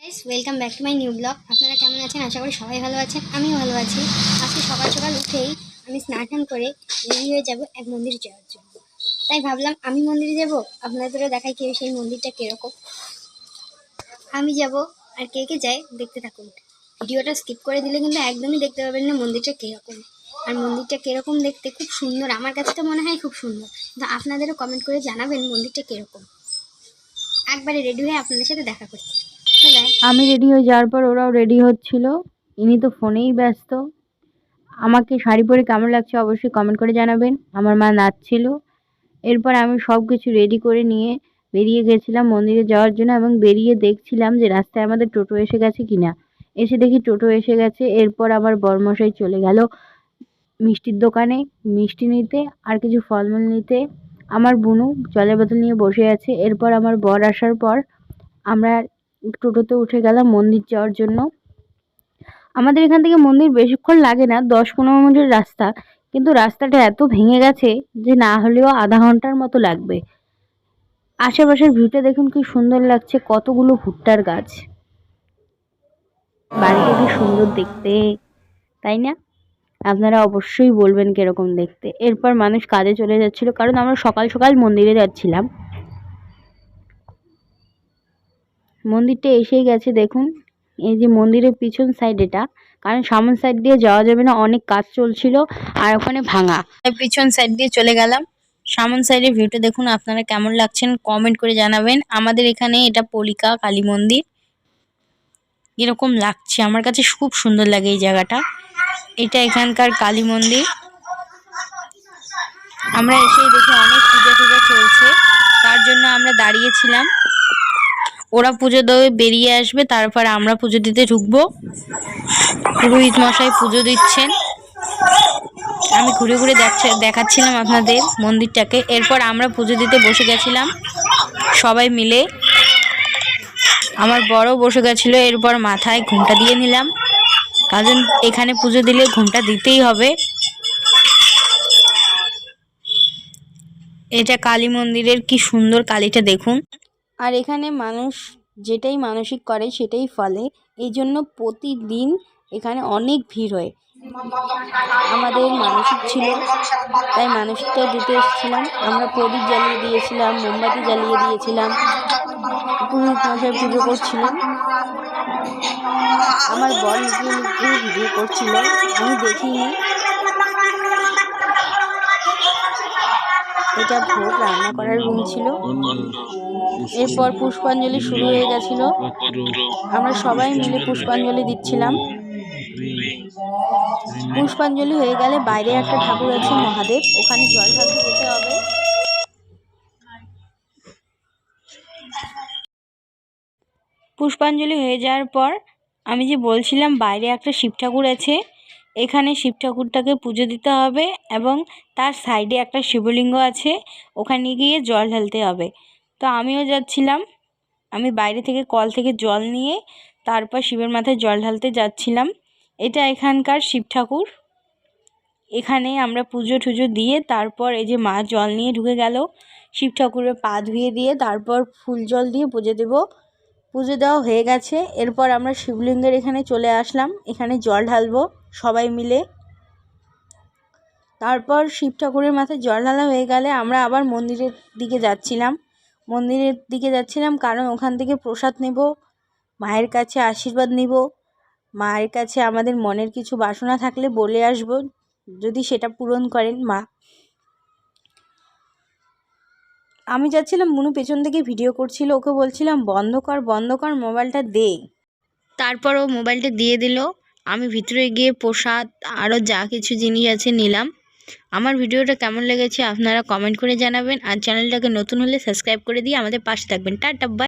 Guys welcome back to my new blog আপনারা কেমন আছেন? আশা করি সবাই ভালো আছেন। আমিও ভালো আছি। আজকে সকাল সকাল উঠেই আমি স্নান করে রেডি হয়ে যাব এক মন্দিরে যাওয়ার জন্য। তাই ভাবলাম, আমি মন্দিরে যাব? আপনাদেরও দেখাই কি সেই মন্দিরটা কীরকম। আমি যাব, আর কে কে যায় দেখতে থাকুন। ভিডিওটা স্কিপ করে দিলে কিন্তু একদমই দেখতে পাবেন না মন্দিরটা কীরকম। আর মন্দিরটা কীরকম দেখতে খুব সুন্দর। আমার কাছে তো মনে হয় খুব সুন্দর। কিন্তু আপনাদেরও কমেন্ট করে জানাবেন মন্দিরটা কীরকম। একবারে রেডি হয়ে আপনাদের সাথে দেখা করছি। আমি রেডি হয়ে যাওয়ার পর ওরাও রেডি হচ্ছিল। ইনি তো ফোনেই ব্যস্ত। আমাকে শাড়ি পরে কেমন লাগছে অবশ্যই কমেন্ট করে জানাবেন। আমার মা নাচছিল। এরপর আমি সব কিছু রেডি করে নিয়ে বেরিয়ে গেছিলাম মন্দিরে যাওয়ার জন্য এবং বেরিয়ে দেখছিলাম যে রাস্তায় আমাদের টোটো এসে গেছে কিনা। এসে দেখি টোটো এসে গেছে। এরপর আমার বরমশাই চলে গেল মিষ্টির দোকানে মিষ্টি নিতে আর কিছু ফলমূল নিতে। আমার বুনু জলের বোতল নিয়ে বসে আছে। এরপর আমার বর আসার পর আমরা টোটোতে উঠে গেলাম মন্দির যাওয়ার জন্য। আমাদের এখান থেকে মন্দির বেশিক্ষণ লাগে না, দশ পনেরো মিনিটের রাস্তা। কিন্তু রাস্তাটা এত ভেঙে গেছে যে না হলেও আধা ঘণ্টার মতো লাগবে। আশেপাশের ভিউটা দেখুন কি সুন্দর লাগছে, কতগুলো ভুট্টার গাছ। বাড়িটা কি সুন্দর দেখতে, তাই না? আপনারা অবশ্যই বলবেন কীরকম দেখতে। এরপর মানুষ কাজে চলে যাচ্ছিল, কারণ আমরা সকাল সকাল মন্দিরে যাচ্ছিলাম। মন্দিরটা এসেই গেছে, দেখুন। এই যে মন্দিরের পিছন সাইড এটা। কারণ সামন সাইড দিয়ে যাওয়া যাবে না, অনেক কাজ চলছিল, আর ওখানে ভাঙা। পিছন সাইড দিয়ে চলে গেলাম। সামন সাইডের ভিউটা দেখুন, আপনারা কেমন লাগছেন কমেন্ট করে জানাবেন। আমাদের এখানে এটা পলিকা, কালী মন্দির। এরকম লাগছে, আমার কাছে খুব সুন্দর লাগে এই জায়গাটা। এটা এখানকার কালী মন্দির। আমরা এসেই দেখি অনেক পূজা টুজা চলছে। তার জন্য আমরা দাঁড়িয়েছিলাম। ওরা পুজো দেবে বেরিয়ে আসবে, তারপর আমরা পুজো দিতে ঢুকবো। পুরোহিত মশাই পুজো দিচ্ছেন। আমি ঘুরে ঘুরে দেখাচ্ছিলাম আপনাদের মন্দিরটাকে। এরপর আমরা পুজো দিতে বসে গেছিলাম, সবাই মিলে। আমার বড় বসে গেছিল, এরপর মাথায় ঘুমটা দিয়ে নিলাম। কারণ এখানে পুজো দিলে ঘুমটা দিতেই হবে। এটা কালী মন্দিরের কি সুন্দর কালীটা দেখুন। আর এখানে মানুষ যেটাই মানসিক করে সেটাই ফলে। এই জন্য প্রতিদিন এখানে অনেক ভিড় হয়। আমাদের মানসিক ছিল, তাই মানসিকটা দিতে এসেছিলাম। আমরা প্রদীপ জ্বালিয়ে দিয়েছিলাম, মোমবাতি জ্বালিয়ে দিয়েছিলাম, পুরোহিত পুজো করছিলেন। আমার বর লুকিয়ে লুকিয়ে ভিডিও করছিল, আমি দেখিনি। এটা ভোগ রান্না করার রুম ছিল। এরপর পুষ্পাঞ্জলি শুরু হয়ে গেছিল। আমরা সবাই মিলে পুষ্পাঞ্জলি দিচ্ছিলাম। পুষ্পাঞ্জলি হয়ে গেলে বাইরে একটা ঠাকুর আছে, মহাদেব। ওখানে জল ঢালতে যেতে হবে। পুষ্পাঞ্জলি হয়ে যাওয়ার পর আমি যে বলছিলাম বাইরে একটা শিব ঠাকুর আছে এখানে শিব ঠাকুরটাকে পুজো দিতে হবে এবং তার সাইডে একটা শিবলিঙ্গ আছে, ওখানে গিয়ে জল ঢালতে হবে। তো আমিও যাচ্ছিলাম, আমি বাইরে থেকে কল থেকে জল নিয়ে তারপর শিবের মাথায় জল ঢালতে যাচ্ছিলাম। এটা এখানকার শিব ঠাকুর। এখানে আমরা পুজো টুজো দিয়ে তারপর এই যে মা জল নিয়ে ঢুকে গেল, শিব ঠাকুরের পা ধুয়ে দিয়ে তারপর ফুল জল দিয়ে পুজো দেব। পুজো দেওয়া হয়ে গেছে, এরপর আমরা শিবলিঙ্গের এখানে চলে আসলাম, এখানে জল ঢালবো। সবাই মিলে। তারপর শিব ঠাকুরের মাথায় জল ঢালা হয়ে গেলে আমরা আবার মন্দিরের দিকে যাচ্ছিলাম। মন্দিরের দিকে যাচ্ছিলাম কারণ ওখান থেকে প্রসাদ নেব, মায়ের কাছে আশীর্বাদ নিব। মায়ের কাছে আমাদের মনের কিছু বাসনা থাকলে বলে আসব, যদি সেটা পূরণ করেন মা। আমি যাচ্ছিলাম মুনু পেছন থেকে ভিডিও করছিল, ওকে বলছিলাম, বন্ধ কর বন্ধ কর, মোবাইলটা দে। তারপর ও মোবাইলটা দিয়ে দিল। আমি ভিতরে গিয়ে প্রসাদ আরও যা কিছু জিনিস আছে নিলাম। আমার ভিডিওটা কেমন লেগেছে আপনারা কমেন্ট করে জানাবেন। আর চ্যানেলটাকে নতুন হলে সাবস্ক্রাইব করে দিয়ে আমাদের পাশে থাকবেন। Tata bye